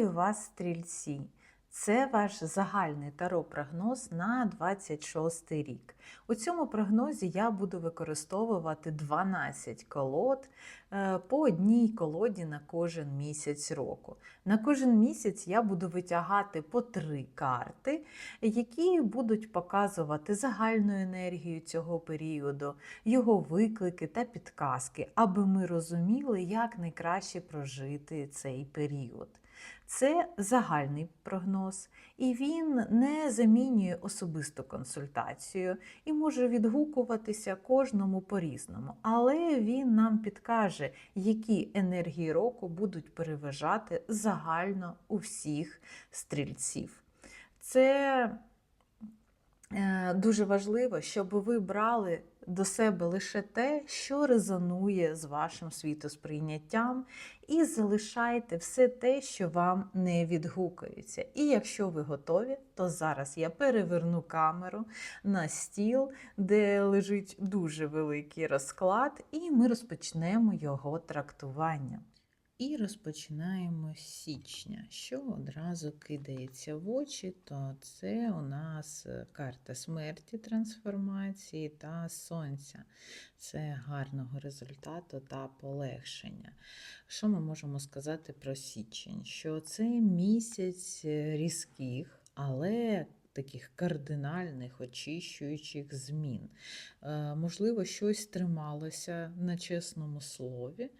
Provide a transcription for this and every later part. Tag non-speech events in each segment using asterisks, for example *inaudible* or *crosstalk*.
Вітаю вас, стрільці! Це ваш загальний таро-прогноз на 26 рік. У цьому прогнозі я буду використовувати 12 колод е, по одній колоді на кожен місяць року. На кожен місяць я буду витягати по три карти, які будуть показувати загальну енергію цього періоду, його виклики та підказки, аби ми розуміли, як найкраще прожити цей період. Це загальний прогноз, і він не замінює особисту консультацію і може відгукуватися кожному по-різному. Але він нам підкаже, які енергії року будуть переважати загально у всіх стрільців. Це е, дуже важливо, щоб ви брали до себе лише те, що резонує з вашим світосприйняттям, і залишайте все те, що вам не відгукується. І якщо ви готові, то зараз я переверну камеру на стіл, де лежить дуже великий розклад, і ми розпочнемо його трактування. І розпочинаємо з січня. Що одразу кидається в очі, то це у нас е, карта смерті, трансформації та сонця. Це гарного результату та полегшення. Що ми можемо сказати про січень? Що це місяць е, різких, але Таких кардинальних очищуючих змін. Е, Можливо, щось трималося на чесному слові,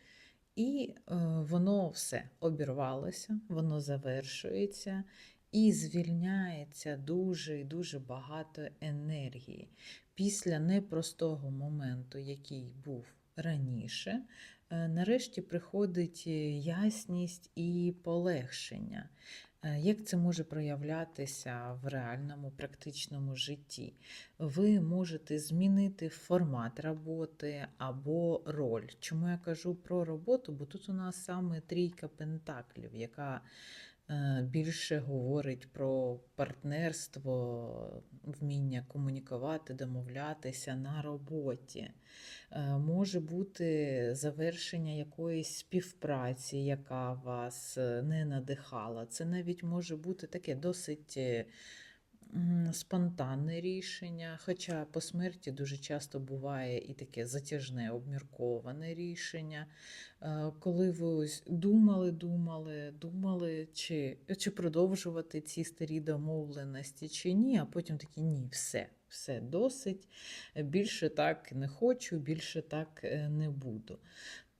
і е, воно все обірвалося, воно завершується і звільняється дуже і дуже багато енергії. Після непростого моменту, який був раніше, е, нарешті приходить ясність і полегшення. Е, Як це може проявлятися в реальному практичному житті? Ви можете змінити формат роботи або роль. Чому я кажу про роботу? Бо тут у нас саме трійка пентаклів, яка е, більше говорить про партнерство, вміння комунікувати, домовлятися на роботі. Е, Може бути завершення якоїсь співпраці, яка вас е, не надихала. Це навіть може бути таке досить е, спонтанне рішення. Хоча по смерті дуже часто буває і таке затяжне, обмірковане рішення. Е, Коли ви ось думали, думали, думали, чи, чи продовжувати ці старі домовленості, чи ні, а потім такі ні, все. Все досить, більше так не хочу, більше так е, не буду.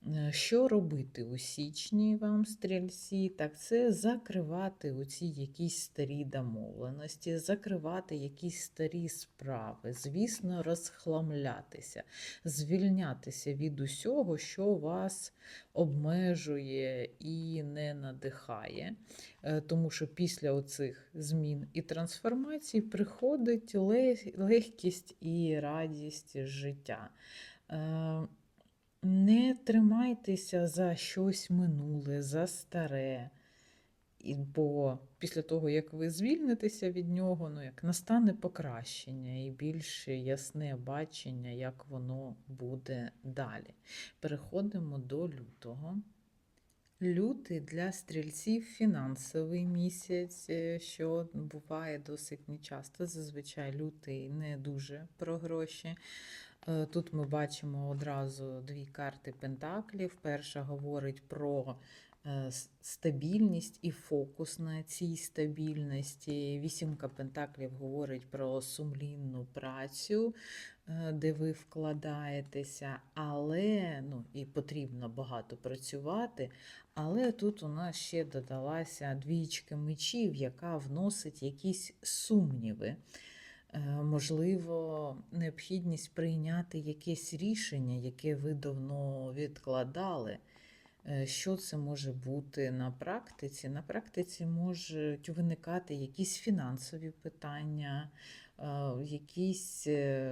Е, Що робити у січні вам, стрільці? Так, це закривати оці якісь старі домовленості, закривати якісь старі справи, звісно, розхламлятися, звільнятися від усього, що вас обмежує і не надихає. Е, Тому що після оцих змін і трансформацій приходить легкість і радість життя. Не тримайтеся за щось минуле, за старе. І, бо після того, як ви звільнитеся від нього, ну як настане покращення і більш ясне бачення, як воно буде далі. Переходимо до лютого. Лютий для стрільців фінансовий місяць, е, що буває досить нечасто. Зазвичай лютий не дуже про гроші. Е, Тут ми бачимо одразу дві карти Пентаклів. Перша говорить про е, стабільність і фокус на цій стабільності. Вісімка Пентаклів говорить про сумлінну працю, е, де ви вкладаєтеся, але ну, і потрібно багато працювати. Але тут у нас ще додалася двічка мечів, яка вносить якісь сумніви. Е, Можливо, необхідність прийняти якесь рішення, яке ви давно відкладали. Е, Що це може бути на практиці? На практиці можуть виникати якісь фінансові питання, е, якісь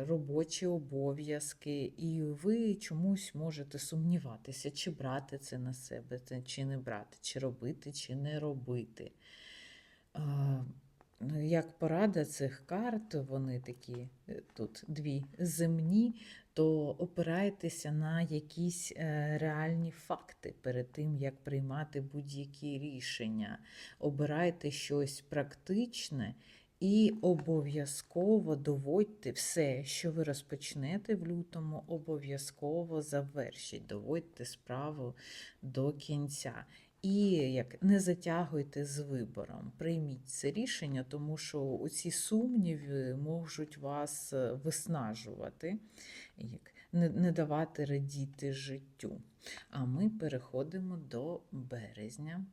робочі обов'язки, і ви чомусь можете сумніватися, чи брати це на себе, чи не брати, чи робити, чи не робити. Ну, Як порада цих карт, вони такі е, тут дві земні, то опирайтеся на якісь е, реальні факти перед тим, як приймати будь-які рішення. Обирайте щось практичне і обов'язково доводьте все, що ви розпочнете в лютому, обов'язково завершіть, доводьте справу до кінця. І як не затягуйте з вибором, прийміть це рішення, тому що ці сумніви можуть вас е, виснажувати, як не, не давати радіти життю. А ми переходимо до березня.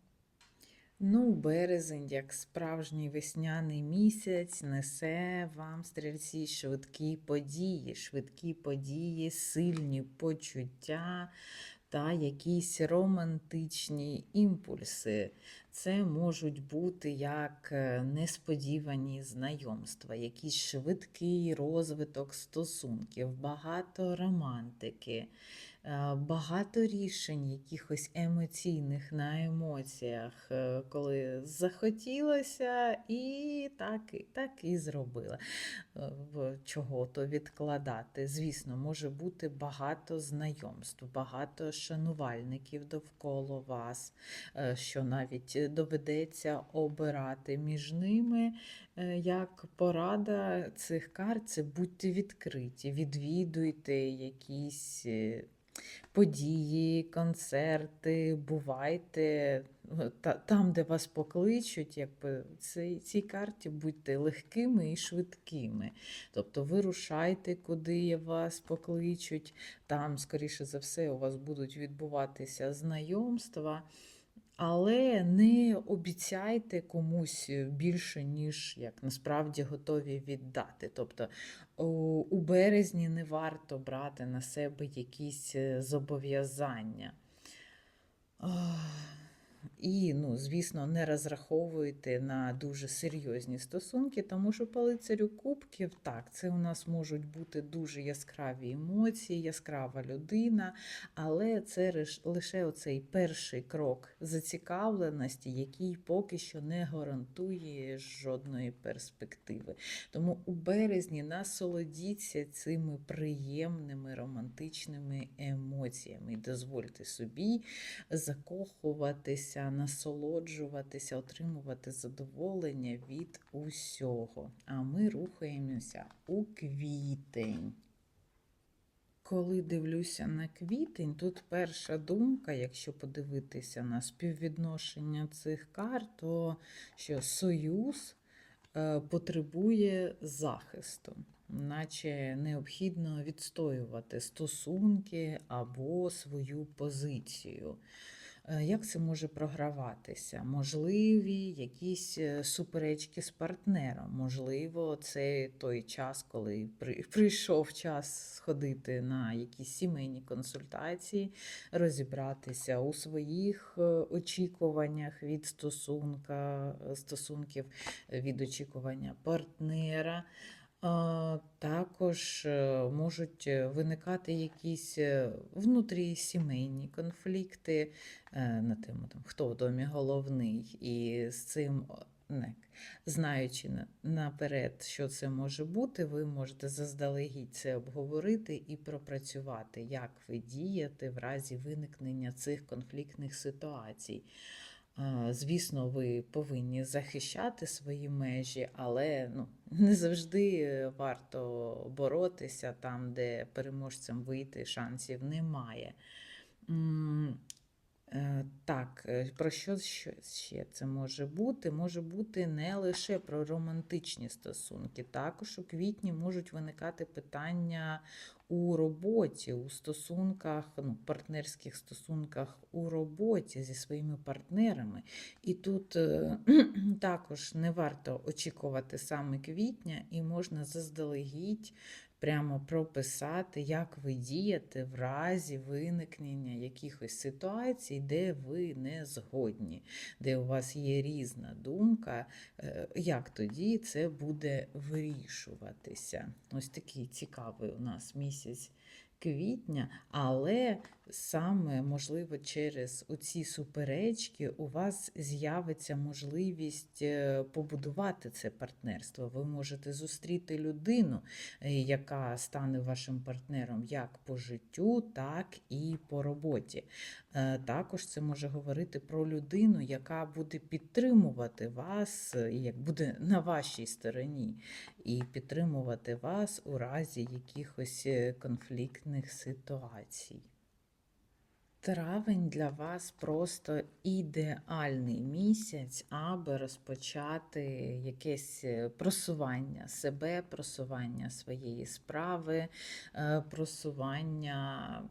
Ну, березень, як справжній весняний місяць, несе вам стрільці швидкі події, швидкі події, сильні почуття та якісь романтичні імпульси. Це можуть бути як е, несподівані знайомства, якийсь швидкий розвиток стосунків, багато романтики, багато рішень, якихось емоційних на емоціях, е, коли захотілося, і так, і так і зробила. Е, в чого-то відкладати. Звісно, може бути багато знайомств, багато шанувальників довкола вас, е, що навіть доведеться обирати між ними. Е, Як порада цих карт, це будьте відкриті, відвідуйте якісь е, події, концерти, бувайте ну, та- там, де вас покличуть, якби цій, цій карті будьте легкими і швидкими. Тобто вирушайте, куди вас покличуть. Там, скоріше за все, у вас будуть відбуватися знайомства. Але не обіцяйте комусь більше, ніж як насправді готові віддати. Тобто у березні не варто брати на себе якісь е, зобов'язання. І, ну, звісно, не розраховуйте на дуже серйозні стосунки, тому що по лицарю кубків, так, це у нас можуть бути дуже яскраві емоції, яскрава людина, але це лише оцей перший крок зацікавленості, який поки що не гарантує жодної перспективи. Тому у березні насолодіться цими приємними романтичними емоціями. Дозвольте собі закохуватися, насолоджуватися, отримувати задоволення від усього. А ми рухаємося у квітень. Коли дивлюся на квітень, тут перша думка, якщо подивитися на співвідношення цих карт, то що союз е, потребує захисту, наче необхідно відстоювати стосунки або свою позицію. Е, Як це може програватися? Можливі якісь е, суперечки з партнером. Можливо, це той час, коли при- *laughs* прийшов час сходити на якісь сімейні консультації, розібратися у своїх е, очікуваннях від стосунка, стосунків, від очікування партнера. Також е, можуть е, виникати якісь е, внутрісімейні конфлікти на тему, там, хто в домі головний, і з цим, не, знаючи на- наперед, що це може бути, ви можете заздалегідь це обговорити і пропрацювати, як ви дієте в разі виникнення цих конфліктних ситуацій. Звісно, ви повинні захищати свої межі, але ну, *laughs* не завжди е, варто боротися там, де переможцем вийти шансів немає. Е, Так, е, про що ще це може бути? Може бути не лише про романтичні стосунки. Також у квітні можуть виникати питання у роботі, у стосунках, ну, партнерських стосунках у роботі зі своїми партнерами. І тут е, *clears throat* також не варто очікувати саме квітня, і можна заздалегідь прямо прописати, як ви дієте в разі виникнення якихось ситуацій, де ви не згодні, де у вас є різна думка, е, як тоді це буде вирішуватися. Ось такий цікавий у нас місяць квітня, але саме, можливо, через оці суперечки у вас з'явиться можливість е, побудувати це партнерство. Ви можете зустріти людину, е, яка стане вашим партнером як по життю, так і по роботі. Е, Також це може говорити про людину, яка буде підтримувати вас, як буде на вашій стороні, і підтримувати вас у разі якихось конфліктних ситуацій. Травень для вас просто ідеальний місяць, аби розпочати якесь е, просування себе, просування своєї справи, е, просування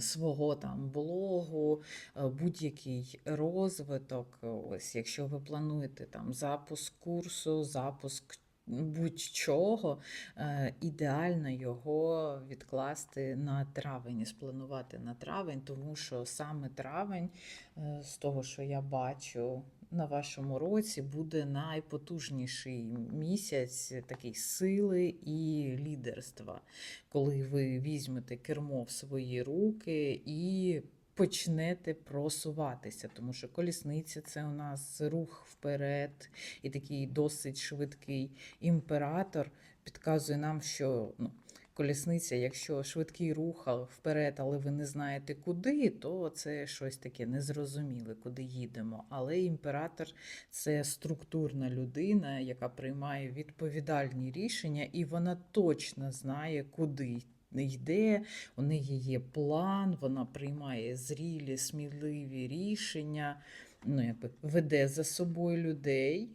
свого там блогу, е, будь-який розвиток. Ось, якщо ви плануєте там запуск курсу, запуск будь-чого, е, ідеально його відкласти на травень і спланувати на травень, тому що саме травень, е, з того, що я бачу на вашому році, буде найпотужніший місяць такий сили і лідерства, коли ви візьмете кермо в свої руки і почнете просуватися, тому що колісниця це у нас рух вперед і такий досить швидкий імператор підказує нам, що ну, колісниця, якщо швидкий рух вперед, але ви не знаєте куди, то це щось таке незрозуміле, куди їдемо. Але імператор це структурна людина, яка приймає відповідальні рішення, і вона точно знає, куди. Йде, у неї є план, вона приймає зрілі, сміливі рішення, ну, якби веде за собою людей.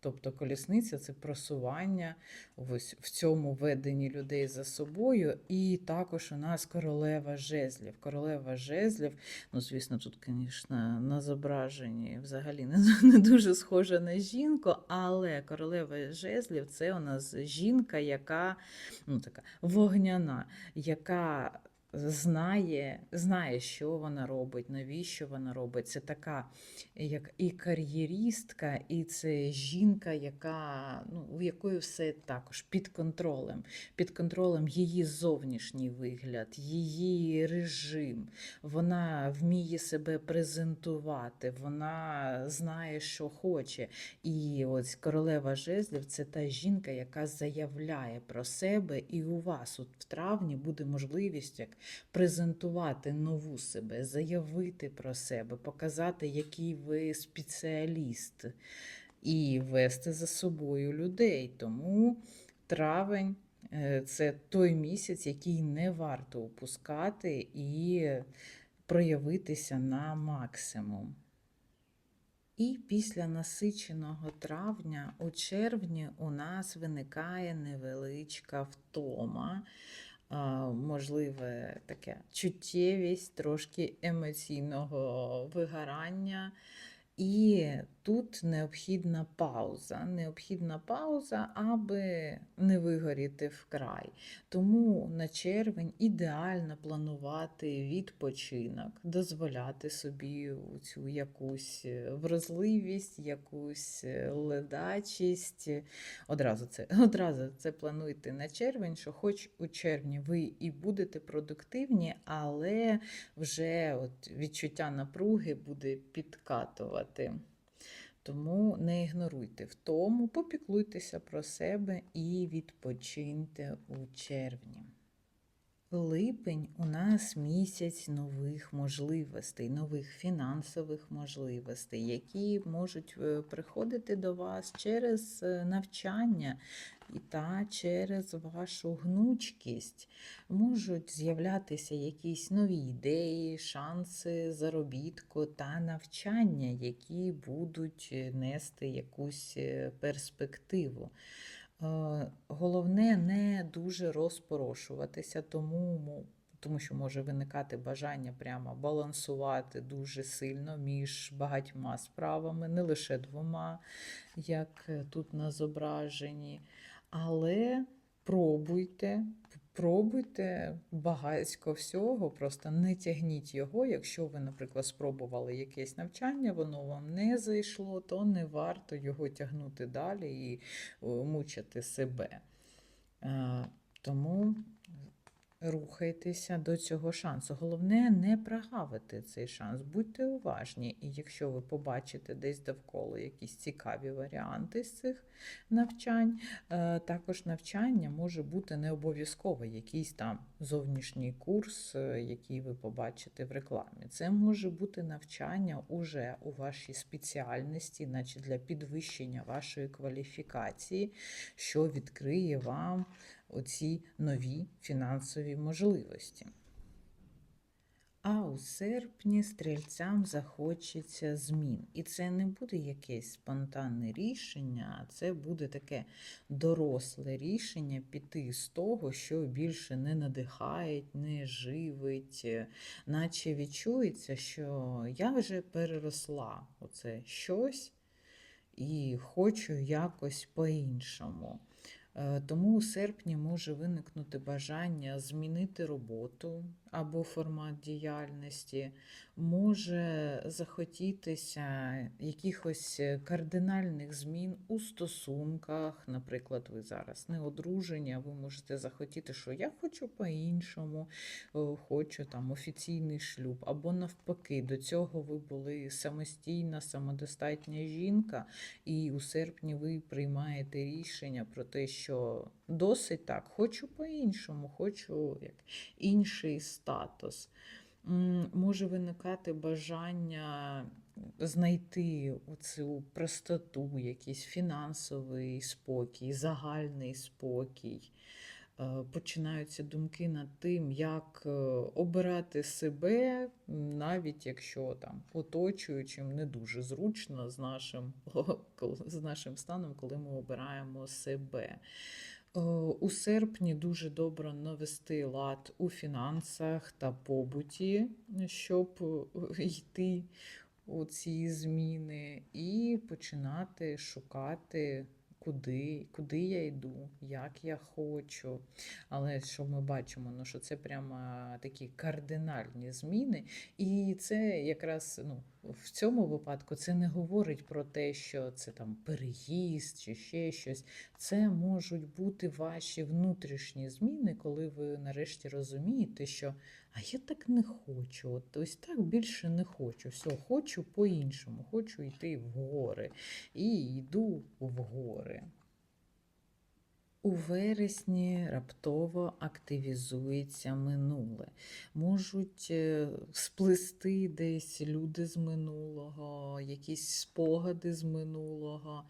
Тобто колісниця це просування ось в цьому веденні людей за собою. І також у нас королева жезлів. Королева жезлів, ну, звісно, тут, звісно, на зображенні взагалі не, *laughs* не дуже схожа на жінку, але королева жезлів це у нас жінка, яка ну, така вогняна, яка знає, знає, що вона робить, навіщо вона робить. Це така як і кар'єристка, і це жінка, яка ну, у якої все також під контролем, під контролем її зовнішній вигляд, її режим. Вона вміє себе презентувати, вона знає, що хоче. І ось королева жезлів це та жінка, яка заявляє про себе, і у вас от в травні буде можливість як презентувати нову себе, заявити про себе, показати, який ви спеціаліст, і вести за собою людей. Тому травень е, це той місяць, який не варто упускати і проявитися на максимум. І після насиченого травня у червні у нас виникає невеличка втома, можливе таке чуттєвість, трошки емоційного вигорання. І тут необхідна пауза. Необхідна пауза, аби не вигоріти вкрай. Тому на червень ідеально планувати відпочинок, дозволяти собі цю якусь е, вразливість, якусь е, ледачість. Одразу це, *laughs* одразу це плануйте на червень, що хоч у червні ви і будете продуктивні, але вже от відчуття напруги буде підкатувати. Тому не ігноруйте втому, попіклуйтеся про себе і відпочиньте у червні. Липень у нас місяць нових можливостей, нових фінансових можливостей, які можуть е, приходити до вас через е, навчання і та через вашу гнучкість. Можуть з'являтися якісь нові ідеї, шанси заробітку та навчання, які будуть е, нести якусь перспективу. Е, Головне не дуже розпорошуватися, тому, тому що може виникати бажання прямо балансувати дуже сильно між багатьма справами, не лише двома, як е, тут на зображенні. Але пробуйте, пробуйте багатько всього, просто не тягніть його. Якщо ви, наприклад, спробували якесь навчання, воно вам не зайшло, то не варто його тягнути далі і е, мучити себе. Е, Тому Рухайтеся до цього шансу. Головне не прогавити цей шанс. Будьте уважні, і якщо ви побачите десь довкола якісь цікаві варіанти з цих навчань, е, також навчання може бути не обов'язково якийсь там зовнішній курс, е, який ви побачите в рекламі. Це може бути навчання уже у вашій спеціальності, наче для підвищення вашої кваліфікації, що відкриє вам оці нові фінансові можливості. А у серпні стрільцям захочеться змін. І це не буде якесь спонтанне рішення, а це буде таке доросле рішення піти з того, що більше не надихає, не живить, наче відчується, що я вже переросла оце щось і хочу якось по-іншому. Е, Тому у серпні може виникнути бажання змінити роботу або формат діяльності, може захотітися якихось е, кардинальних змін у стосунках. Наприклад, ви зараз не одружені, а ви можете захотіти, що я хочу по-іншому, е, хочу там офіційний шлюб, або навпаки, до цього ви були самостійна, самодостатня жінка, і у серпні ви приймаєте рішення про те, що досить так, хочу по-іншому, хочу як інший статус. Може виникати бажання знайти оцю простоту, якийсь фінансовий спокій, загальний спокій. Е, Починаються думки над тим, як е, обирати себе, навіть якщо там оточуючим не дуже зручно з нашим, *laughs* з нашим станом, коли ми обираємо себе. Е, У серпні дуже добре навести лад у фінансах та побуті, щоб йти у ці зміни, і починати шукати, куди, куди я йду, як я хочу. Але що ми бачимо, ну, що це прямо такі кардинальні зміни. І це якраз ну, в цьому випадку це не говорить про те, що це там переїзд чи ще щось. Це можуть бути ваші внутрішні зміни, коли ви нарешті розумієте, що а я так не хочу, от ось так більше не хочу. Все, хочу по-іншому, хочу йти в гори. І йду в гори. У вересні раптово активізується минуле. Можуть е, сплести десь люди з минулого, якісь спогади з минулого,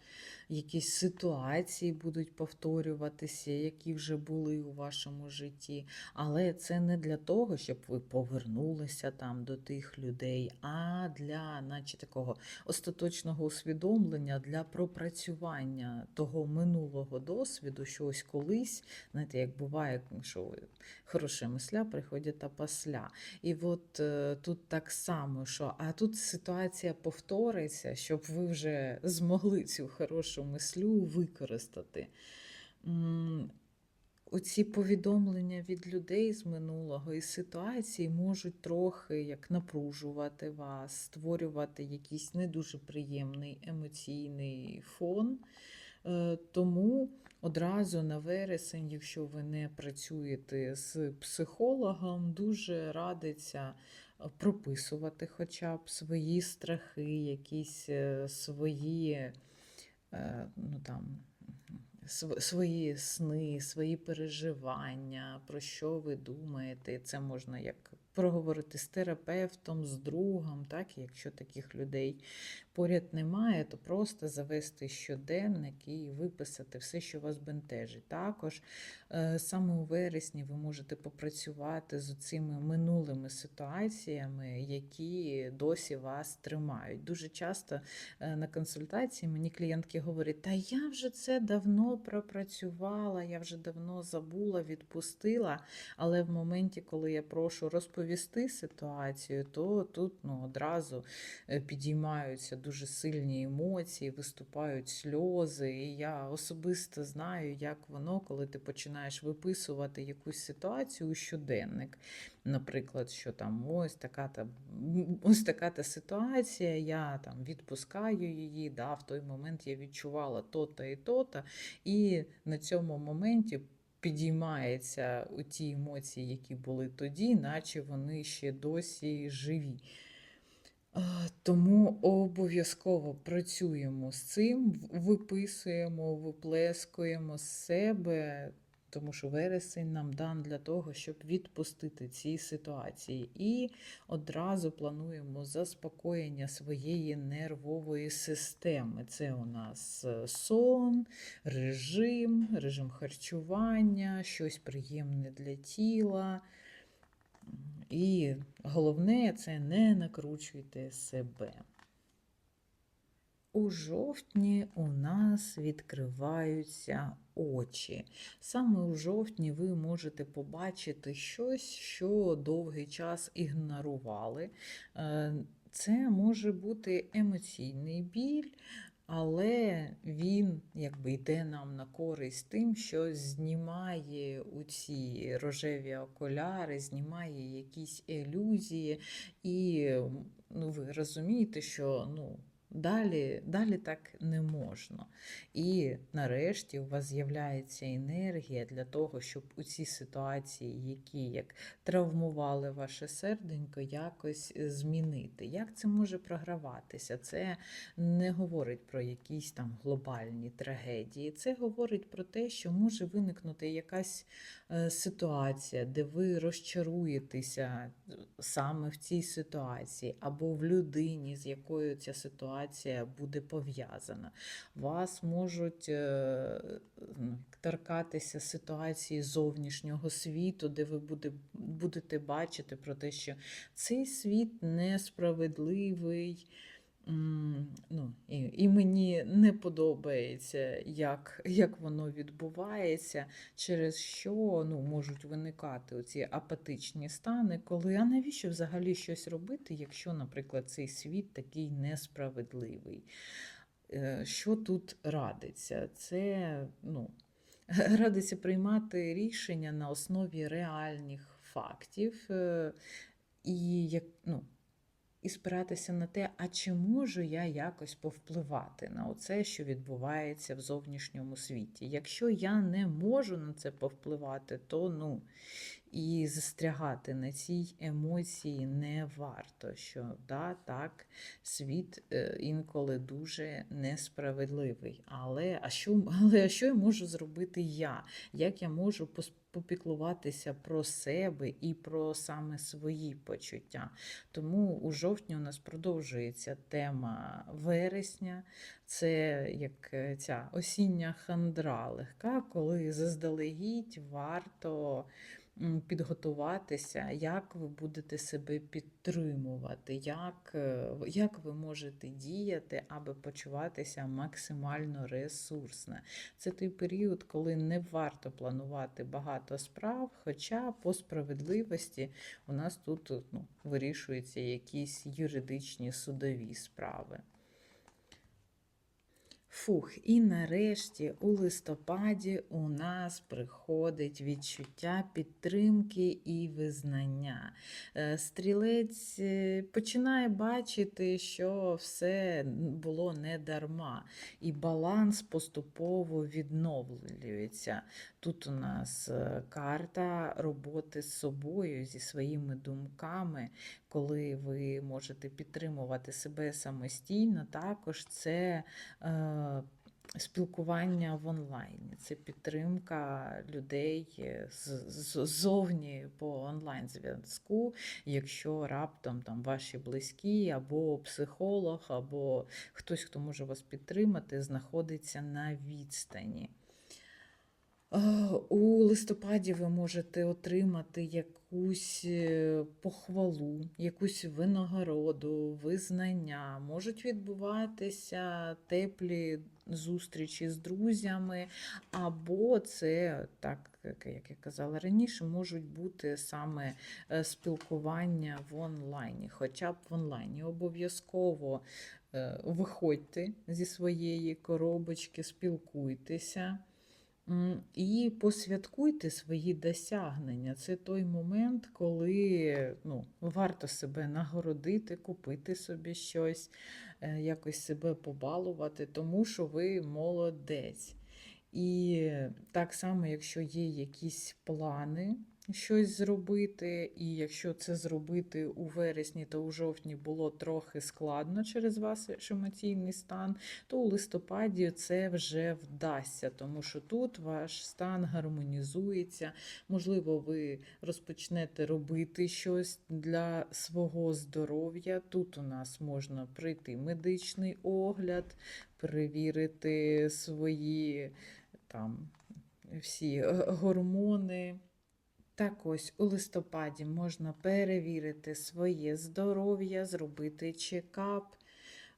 якісь ситуації будуть повторюватися, які вже були у вашому житті. Але це не для того, щоб ви повернулися там до тих людей, а для, наче такого остаточного усвідомлення, для пропрацювання того минулого досвіду, що ось колись, знаєте, як буває, що хороші мисля приходять та пасля. І от е, тут так само, що а тут ситуація повториться, щоб ви вже змогли цю хорошу мислю використати. Оці повідомлення від людей з минулого і ситуації можуть трохи як напружувати вас, створювати якийсь не дуже приємний емоційний фон. Е, Тому одразу на вересень, якщо ви не працюєте з психологом, дуже радиться е, прописувати хоча б свої страхи, якісь е, свої е, ну, там, свої сни, свої переживання, про що ви думаєте. Це можна як проговорити з терапевтом, з другом, так, якщо таких людей поряд немає, то просто завести щоденник і виписати все, що вас бентежить. Також е, саме у вересні ви можете попрацювати з цими минулими ситуаціями, які досі вас тримають. Дуже часто е, на консультації мені клієнтки говорять: Та я вже це давно пропрацювала, я вже давно забула, відпустила. Але в моменті, коли я прошу розповісти ситуацію, то тут ну, одразу е, підіймаються дуже сильні емоції, виступають сльози. І я особисто знаю, як воно, коли ти починаєш виписувати якусь ситуацію у щоденник. Наприклад, що там ось така та ось така та ситуація, я там відпускаю її. Да, в той момент я відчувала то-то і то-то, і на цьому моменті підіймається у ті емоції, які були тоді, наче вони ще досі живі. Тому обов'язково працюємо з цим, виписуємо, виплескуємо з себе, тому що вересень нам дан для того, щоб відпустити ці ситуації. І одразу плануємо заспокоєння своєї нервової системи. Це у нас е, сон, режим, режим харчування, щось приємне для тіла. І головне це не накручуйте себе. У жовтні у нас відкриваються очі. Саме у жовтні ви можете побачити щось, що довгий час ігнорували. Е, Це може бути емоційний біль, але він якби йде нам на користь тим, що знімає у ці рожеві окуляри, знімає якісь ілюзії, і ну, ви розумієте, що ну, далі, далі так не можна. І нарешті у вас з'являється енергія для того, щоб у ці ситуації, які як травмували ваше серденько, якось змінити. Як це може програватися? Це не говорить про якісь там глобальні трагедії. Це говорить про те, що може виникнути якась е, ситуація, де ви розчаруєтеся е, саме в цій ситуації, або в людині, з якою ця ситуація буде пов'язана. Вас можуть е, торкатися ситуації зовнішнього світу, де ви будете бачити про те, що цей світ несправедливий. Ну, і, і мені не подобається, як, як воно відбувається, через що ну, можуть виникати оці апатичні стани, коли а навіщо взагалі щось робити, якщо, наприклад, цей світ такий несправедливий. Е, Що тут радиться? Це ну, *laughs* радиться приймати рішення на основі реальних фактів е, і як, ну, і спиратися на те, а чи можу я якось повпливати на оце, що відбувається в зовнішньому світі. Якщо я не можу на це повпливати, то ну і застрягати на цій емоції не варто. Що да, так, світ е, інколи дуже несправедливий. Але а що, *laughs* але а що я можу зробити я? Як я можу пос- попіклуватися про себе і про саме свої почуття? Тому у жовтні у нас продовжується тема вересня. Це як е, ця осіння хандра легка, коли заздалегідь варто підготуватися, як ви будете себе підтримувати, як, е, як ви можете діяти, аби почуватися максимально ресурсно. Це той період, коли не варто планувати багато справ, хоча по справедливості у нас тут ну, вирішуються якісь юридичні судові справи. Фух, і нарешті у листопаді у нас приходить відчуття підтримки і визнання. Е, Стрілець е, починає бачити, що все було не дарма, і баланс поступово відновлюється. Тут у нас е, карта роботи з собою, зі своїми думками, коли ви можете підтримувати себе самостійно, також це е, спілкування в онлайні, це підтримка людей е, ззовні по онлайн-зв'язку, якщо раптом там ваші близькі, або психолог, або хтось, хто може вас підтримати, знаходиться на відстані. У листопаді ви можете отримати якусь е, похвалу, якусь винагороду, визнання. Можуть відбуватися теплі зустрічі з друзями, або це, так як як я казала раніше, можуть бути саме е, спілкування в онлайні, хоча б в онлайні. Обов'язково е, виходьте зі своєї коробочки, спілкуйтеся. І посвяткуйте свої досягнення. Це той момент, коли ну, варто себе нагородити, купити собі щось, е, якось себе побалувати, тому що ви молодець. І так само, якщо є якісь плани щось зробити, і якщо це зробити у вересні, то у жовтні було трохи складно через ваш емоційний стан, то у листопаді це вже вдасться, тому що тут ваш стан гармонізується. Можливо, ви розпочнете робити щось для свого здоров'я. Тут у нас можна пройти медичний огляд, перевірити свої там всі е, гормони. Так ось у листопаді можна перевірити своє здоров'я, зробити чекап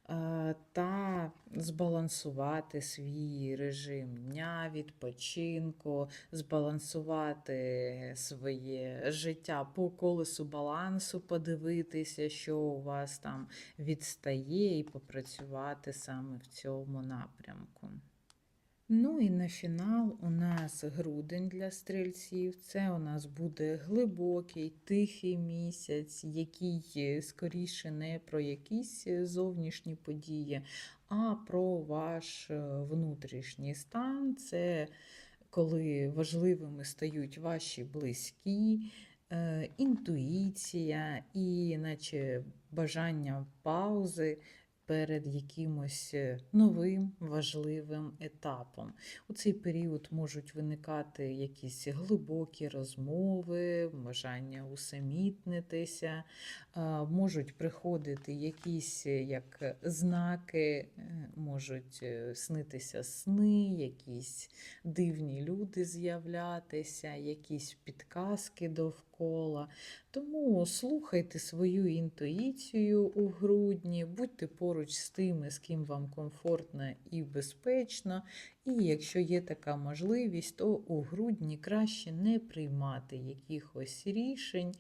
е, та збалансувати свій режим дня, відпочинку, збалансувати своє життя по колесу балансу, подивитися, що у вас там відстає, і попрацювати саме в цьому напрямку. Ну і на фінал у нас грудень для стрільців. Це у нас буде глибокий, тихий місяць, який е, скоріше не про якісь е, зовнішні події, а про ваш е, внутрішній стан. Це коли важливими стають ваші близькі, інтуїція і наче бажання паузи перед якимось е, новим важливим етапом. У цей період можуть виникати якісь глибокі розмови, бажання усамітнитися, можуть приходити якісь е, як знаки, е, можуть е, снитися сни, якісь дивні люди з'являтися, якісь підказки довкола. Тому слухайте свою інтуїцію у грудні, будьте поруч з тими, з ким вам комфортно і безпечно. І якщо є така можливість, то у грудні краще не приймати якихось рішень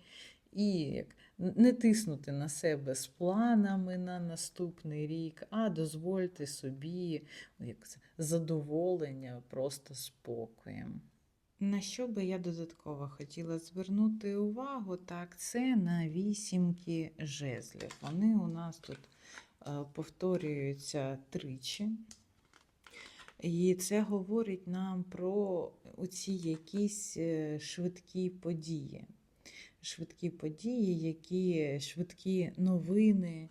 і не тиснути на себе з планами на наступний рік, а дозвольте собі ну, як це, задоволення просто спокоєм. На що би я додатково хотіла звернути увагу, так, це на вісімки жезлів. Вони у нас тут е, повторюються тричі. І це говорить нам про оці якісь е, швидкі події. Швидкі події, які швидкі новини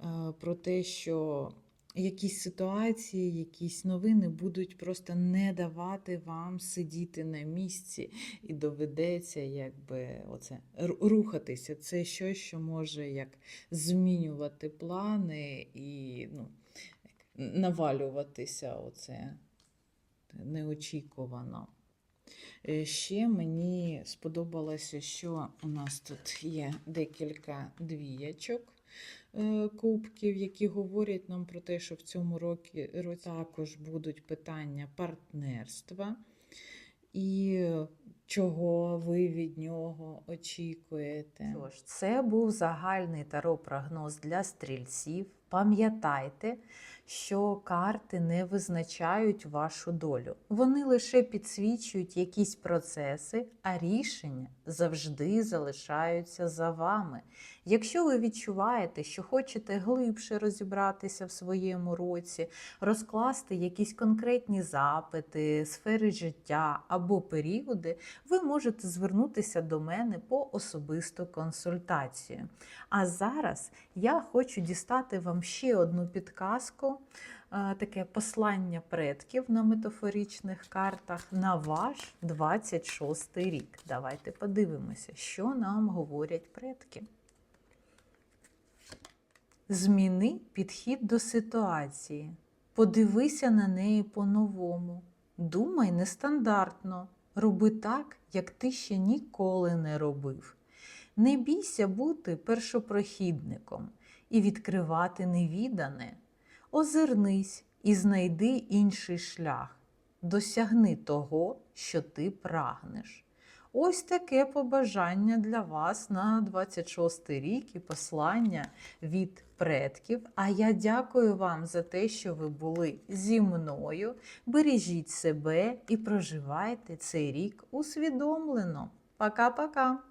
е, про те, що якісь ситуації, якісь новини будуть просто не давати вам сидіти на місці, і доведеться якби оце рухатися. Це щось, що може як змінювати плани і ну, навалюватися оце неочікувано. Е, Ще мені сподобалося, що у нас тут є декілька двіячок кубків, які говорять нам про те, що в цьому році, також будуть питання партнерства і чого ви від нього очікуєте. Тож, це був загальний таро-прогноз для стрільців. Пам'ятайте, що карти не визначають вашу долю. Вони лише підсвічують якісь процеси, а рішення завжди залишаються за вами. Якщо ви відчуваєте, що хочете глибше розібратися в своєму році, розкласти якісь конкретні запити, сфери життя або періоди, ви можете звернутися до мене по особисту консультацію. А зараз я хочу дістати вам ще одну підказку, таке послання предків на метафоричних картах на ваш 26 рік. Давайте подивимося, що нам говорять предки. Зміни підхід до ситуації. Подивися на неї по-новому. Думай нестандартно. Роби так, як ти ще ніколи не робив. Не бійся бути першопрохідником і відкривати невідане. Озирнись і знайди інший шлях. Досягни того, що ти прагнеш. Ось таке побажання для вас на 26 рік і послання від предків. А я дякую вам за те, що ви були зі мною. Бережіть себе і проживайте цей рік усвідомлено. Пока-пока!